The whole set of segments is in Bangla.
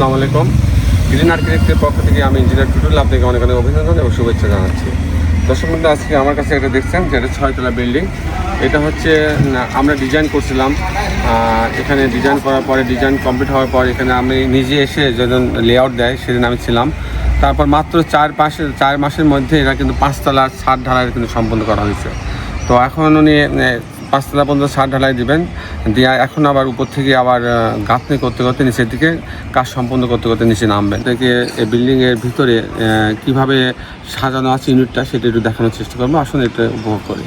আসসালামু আলাইকুম। গ্রিন আর্কিটেক্টের পক্ষ থেকে আমি ইঞ্জিনিয়ার টুটুল, আপনাকে অনেক অনেক অভিনন্দন এবং শুভেচ্ছা জানাচ্ছি। দর্শক বন্ধু, আজকে আমার কাছে একটা দেখছেন যে এটা ছয়তলা বিল্ডিং। এটা হচ্ছে আমরা ডিজাইন করছিলাম এখানে ডিজাইন করার পরে, ডিজাইন কমপ্লিট হওয়ার পর এখানে আমি নিজে এসে যেদিন লেআউট দেয়, সেদিন আমি ছিলাম। তারপর মাত্র চার পাশে চার মাসের মধ্যে এটা কিন্তু পাঁচতলা ছাদ ঢালাই কিন্তু সম্পন্ন করা হয়েছে। তো এখন উনি পাঁচতলা পর্যন্ত ছাদ ঢালাই দিবেন। দিয়ে এখন আবার উপর থেকে আবার গাঁথনি করতে করতে নিচের দিকে কাজ সম্পন্ন করতে করতে নিচে নামবেন। থেকে এই বিল্ডিংয়ের ভিতরে কীভাবে সাজানো আছে ইউনিটটা সেটা একটু দেখানোর চেষ্টা করব। আসুন এটা উপভোগ করি।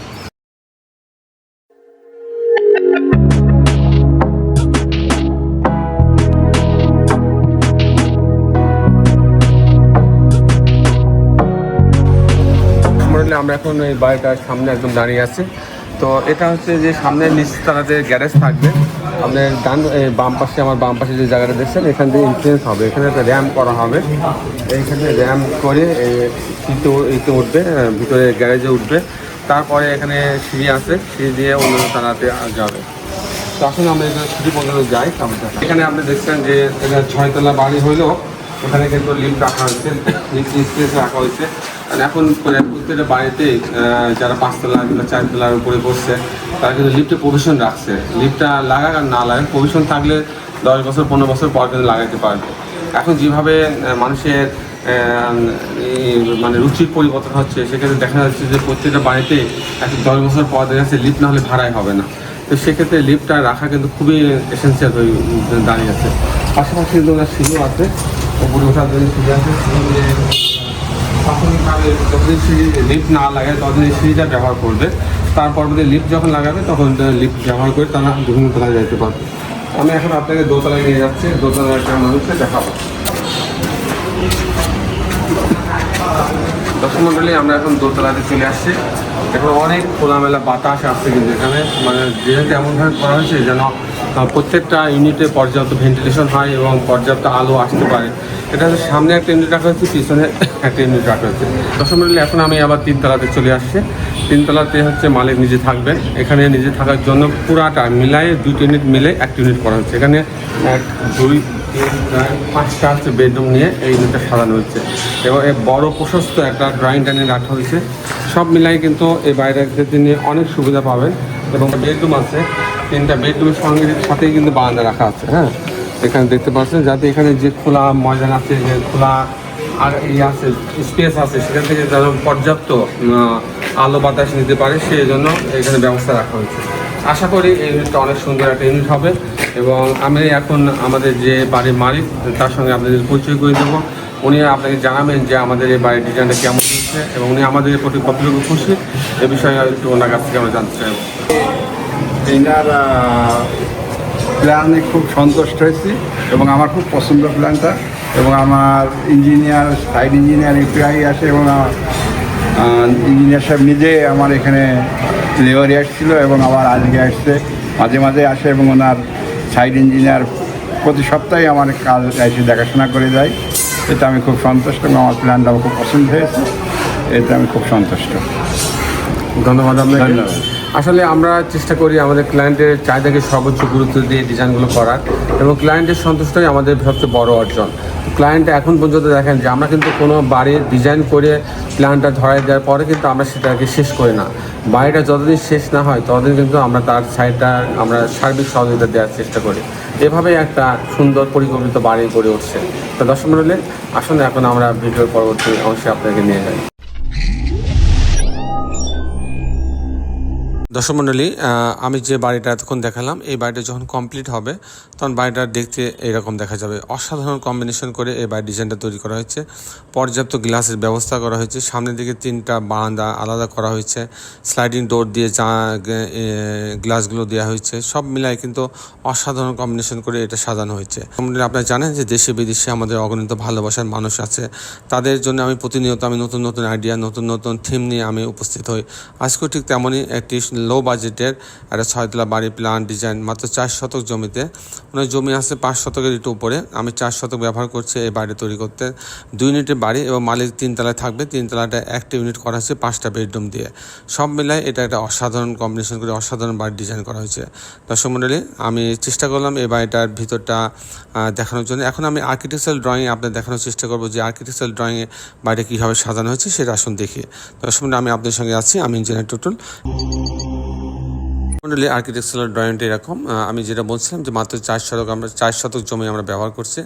আমরা এখন এই বাড়িটার সামনে একদম দাঁড়িয়ে আছি। তো এটা হচ্ছে যে সামনের সামনে নিচতলাতে গ্যারেজ থাকবে আপনার ডান বাম পাশে, আমার বাম পাশে যে জায়গাটা দেখছেন, এখান থেকে ইনফ্লুয়েন্স হবে। এখানে একটা র্যাম করা হবে। এইখানে র্যাম করে ইতে ইতে উঠবে ভিতরে গ্যারেজে উঠবে। তারপরে এখানে সিঁড়ি আছে, সিঁড়ি দিয়ে অন্য তালাতে যাবে। তো আসলে আমরা এখানে সিঁড়ি পর্যন্ত যাই এখানে আপনি দেখছেন যে এটা ছয়তলা বাড়ি হইলেও ওখানে কিন্তু লিফ্ট রাখা হয়েছে, লিফট স্পেস রাখা হয়েছে। আর এখন করে প্রত্যেকটা বাড়িতে যারা পাঁচতলা কিংবা চারতলার উপরে বসছে, তারা কিন্তু লিফ্টে প্রভিশন রাখছে। লিফটটা লাগাক আর না লাগাক, প্রভিশন থাকলে দশ বছর, পনেরো বছর পর কিন্তু লাগাতে পারবে। এখন যেভাবে মানুষের মানে রুচির পরিবর্তন হচ্ছে, সেক্ষেত্রে দেখা যাচ্ছে যে প্রত্যেকটা বাড়িতে এখন দশ বছর পর দেখা যাচ্ছে লিফট না হলে ভাড়াই হবে না। তো সেক্ষেত্রে লিফটটা রাখা কিন্তু খুবই এসেন্সিয়াল হয়ে দাঁড়িয়ে আছে। পাশাপাশি কিন্তু সিঁড়িও আছে। উপরে ওঠার জন্য সিঁড়ি আছে প্রাথমিকভাবে যতদিন সিঁড়ি লিফট না লাগায়, ততদিন সিঁড়িটা ব্যবহার করবে। তার পরবর্তী লিফট যখন লাগাবে, তখন লিফট ব্যবহার করে তারা বিভিন্ন তলায় যেতে পারবে। আমি এখন আপনাকে দোতলায় নিয়ে যাচ্ছি। দোতলায় একটা মানুষকে দেখাবো। দর্শক মন্ডলী, আমরা এখন দোতলাতে চলে আসছি। এখন অনেক খোলামেলা বাতাস আসছে কিন্তু এখানে। মানে যেহেতু এমনভাবে করা হয়েছে, যেন প্রত্যেকটা ইউনিটে পর্যাপ্ত ভেন্টিলেশন হয় এবং পর্যাপ্ত আলো আসতে পারে। এটা হচ্ছে সামনে একটা ইউনিট রাখা হচ্ছে পিছনে একটা ইউনিট রাখা হচ্ছে দশম মন্ডলী, এখন আমি আবার তিনতলাতে চলে আসছি। তিনতলাতে হচ্ছে মালিক নিজে থাকবেন। এখানে নিজে থাকার জন্য পুরাটা মিলাই দুটো ইউনিট মিলে একটা ইউনিট করা হচ্ছে। এখানে এক, দুই পাঁচটা হচ্ছে বেডরুম নিয়ে এই ইউনিটটা সাজানো হচ্ছে। এবং এই বড় প্রশস্ত একটা ড্রয়িং ডাইনিং রাখা হয়েছে। সব মিলাই কিন্তু এই বাইরের ক্ষেত্রে নিয়ে অনেক সুবিধা পাবেন। এবং বেডরুম আছে, তিনটা বেডরুমের সঙ্গে সাথেই কিন্তু বারান্দা রাখা আছে হ্যাঁ? এখানে দেখতে পাচ্ছেন, যাতে এখানে যে খোলা ময়দান আছে, যে খোলা আর এই আছে স্পেস আছে, সেখান থেকে যেন পর্যাপ্ত আলো বাতাস নিতে পারে, সেই জন্য এখানে ব্যবস্থা রাখা হয়েছে। আশা করি এই ইউনিটটা অনেক সুন্দর একটা ইউনিট হবে এবং আমি এখন আমাদের যে বাড়ির মালিক, তার সঙ্গে আপনাদের পরিচয় করে দেবো। উনি আপনাকে জানাবেন যে আমাদের এই বাড়ির ডিজাইনটা কেমন হচ্ছে এবং উনি আমাদের প্রতি কতটুকু খুশি, এ বিষয়ে একটু ওনার কাছ থেকে আমরা জানতে চাইব। এনার প্ল্যানে খুব সন্তুষ্ট হয়েছি এবং আমার খুব পছন্দ প্ল্যানটা এবং আমার ইঞ্জিনিয়ার সাইড ইঞ্জিনিয়ার ইউপিআই আসে এবং ইঞ্জিনিয়ার সাহেব নিজে আমার এখানে লেবারে আসছিল এবং আবার আজকে আসছে। মাঝে মাঝে আসে এবং ওনার সাইড ইঞ্জিনিয়ার প্রতি সপ্তাহে আমার কাজ এসে দেখাশোনা করে যায়। এতে আমি খুব সন্তুষ্ট এবং আমার প্ল্যানটা আমার খুব পছন্দ হয়েছে। এতে আমি খুব সন্তুষ্ট। ধন্যবাদ আপনাকে। ধন্যবাদ। আসলে আমরা চেষ্টা করি আমাদের ক্লায়েন্টের চাহিদাকে সর্বোচ্চ গুরুত্ব দিয়ে ডিজাইনগুলো করার এবং ক্লায়েন্টের সন্তুষ্টই আমাদের সবচেয়ে বড় অর্জন। ক্লায়েন্ট এখন পর্যন্ত দেখেন যে আমরা কিন্তু কোনো বাড়ির ডিজাইন করে প্ল্যানটা ধরাই দেওয়ার পরে কিন্তু আমরা সেটাকে শেষ করি না। বাড়িটা যতদিন শেষ না হয়, ততদিন কিন্তু আমরা তার সাইডটা আমরা সার্বিক সহযোগিতা দেওয়ার চেষ্টা করি। এভাবে একটা সুন্দর পরিকল্পিত বাড়ি গড়ে উঠছে। তো দর্শক মন্ডলী আসলে এখন আমরা ভিডিওর পরবর্তী অংশে আপনাকে নিয়ে যাই। দর্শক মণ্ডলী আমি যে বাড়িটা এতক্ষণ দেখালাম এই বাড়িটা যখন কমপ্লিট হবে তখন বাড়িটা দেখতে এরকম দেখা যাবে। অসাধারণ কম্বিনেশন করে এই বাড়ির ডিজাইনটা তৈরি করা হয়েছে। পর্যাপ্ত গ্লাসের ব্যবস্থা করা হয়েছে। সামনের দিকে তিনটা বারান্দা আলাদা করা হয়েছে। স্লাইডিং ডোর দিয়ে যা গ্লাসগুলো দেওয়া হয়েছে। সব মিলাই কিন্তু অসাধারণ কম্বিনেশন করে এটা সাজানো হয়েছে। আপনারা জানেন যে দেশে বিদেশে আমাদের অগণিত ভালোবাসার মানুষ আছে। তাদের জন্য আমি প্রতিনিয়ত আমি নতুন নতুন আইডিয়া নতুন নতুন থিম নিয়ে আমি উপস্থিত হই। আজকেও ঠিক তেমনই একটি লো বাজেটের একটা ছয়তলা বাড়ি প্ল্যান ডিজাইন মাত্র চার শতক জমিতে ওনার জমি আছে পাঁচ শতকের একটু উপরে। আমি চার শতক ব্যবহার করছি এই বাড়ি তৈরি করতে। দুই ইউনিটের বাড়ি এবং মালিক তিনতলায় থাকবে। তিনতলাটা একটা ইউনিট করা হয়েছে পাঁচটা বেডরুম দিয়ে। সব মিলায় এটা একটা অসাধারণ কম্বিনেশন করে অসাধারণ বাড়ি ডিজাইন করা হয়েছে। দর্শক মণ্ডলী, আমি চেষ্টা করলাম এই বাড়িটার ভিতরটা দেখানোর জন্য। এখন আমি আর্কিটেকচারাল ড্রয়িং আপনাদের দেখানোর চেষ্টা করব যে আর্কিটেকচারাল ড্রয়িংয়ে বাড়িটা কীভাবে সাজানো হয়েছে, সেটা আসুন দেখি। দর্শক মণ্ডলী, আমি আপনাদের সঙ্গে আছি, আমি ইঞ্জিনিয়ার টুটুল। মন্ডলী আর্কিটেকচারাল ড্রয়িংটা এরকম। আমি যেটা বলছিলাম যে মাত্র চার শতক আমরা চার শতক জমি আমরা ব্যবহার করছি।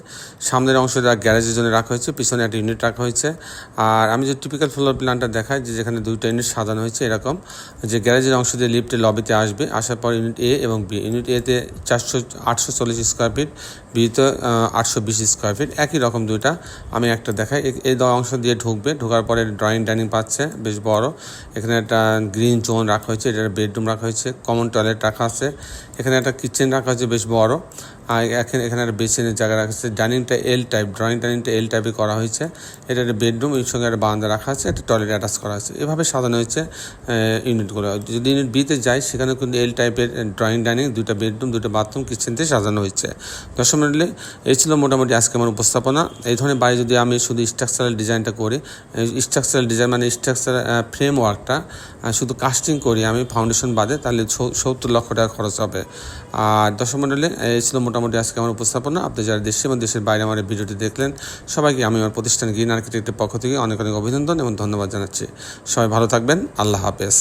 সামনের অংশটা গ্যারেজের জন্য রাখা হয়েছে, পিছনে একটা ইউনিট রাখা হয়েছে। আর আমি যে টিপিক্যাল ফ্লোর প্ল্যানটা দেখাই, যে যেখানে দুইটা ইউনিট সাজানো হয়েছে এরকম, যে গ্যারেজের অংশ দিয়ে লিফটে লবিতে আসবে, আসার পর ইউনিট এ এবং বি ইউনিট এতে চারশো আটশো চল্লিশ স্কোয়ার ফিট বিতে আটশো বিশ স্কোয়ার ফিট একই রকম দুইটা আমি একটা দেখাই। এই অংশ দিয়ে ঢুকবে, ঢোকার পরে ড্রয়িং ডাইনিং পাচ্ছে, বেশ বড়। এখানে একটা গ্রিন জোন রাখা হয়েছে, এটা বেডরুম রাখা হয়েছে। কমন টয়লেট রাখা আছে। এখানে একটা কিচেন রাখা আছে বেশ বড়। এখানে এখানে একটা বেসিনের জায়গা রাখা আছে। ডাইনিংটা এল টাইপ ড্রয়িং ডাইনিংটা এল টাইপে করা হয়েছে। এটা একটা বেডরুম এর সঙ্গে একটা বারান্দা রাখা আছে, একটা টয়লেট অ্যাটাচ করা আছে। এভাবে সাজানো হয়েছে ইউনিটগুলো যদি ইউনিট বিতে যাই, সেখানে কিন্তু এল টাইপের ড্রয়িং ডাইনিং দুটো বেডরুম দুটো বাথরুম কিচেন দিয়ে সাজানো হয়েছে। দর্শক মন্ডলী, এই ছিল মোটামুটি আজকে আমার উপস্থাপনা। এই ধরনের বাড়ি যদি আমি শুধু স্ট্রাকচারাল ডিজাইনটা করি স্ট্রাকচারাল ডিজাইন মানে স্ট্রাকচার ফ্রেমওয়ার্কটা শুধু কাস্টিং করি আমি ফাউন্ডেশন বাদে, তাহলে সত্তর লক্ষ টাকা খরচ হবে। আর দর্শক মন্ডলী, এই ছিল মোটামুটি আজকে আমার উপস্থাপনা। আপনি যারা দেশে এবং দেশের বাইরে আমার এই ভিডিওটি দেখলেন, সবাইকে আমি আমার প্রতিষ্ঠান গ্রিন আর্কিটেক্টের পক্ষ থেকে অনেক অনেক অভিনন্দন এবং ধন্যবাদ জানাচ্ছি। সবাই ভালো থাকবেন। আল্লাহ হাফেজ।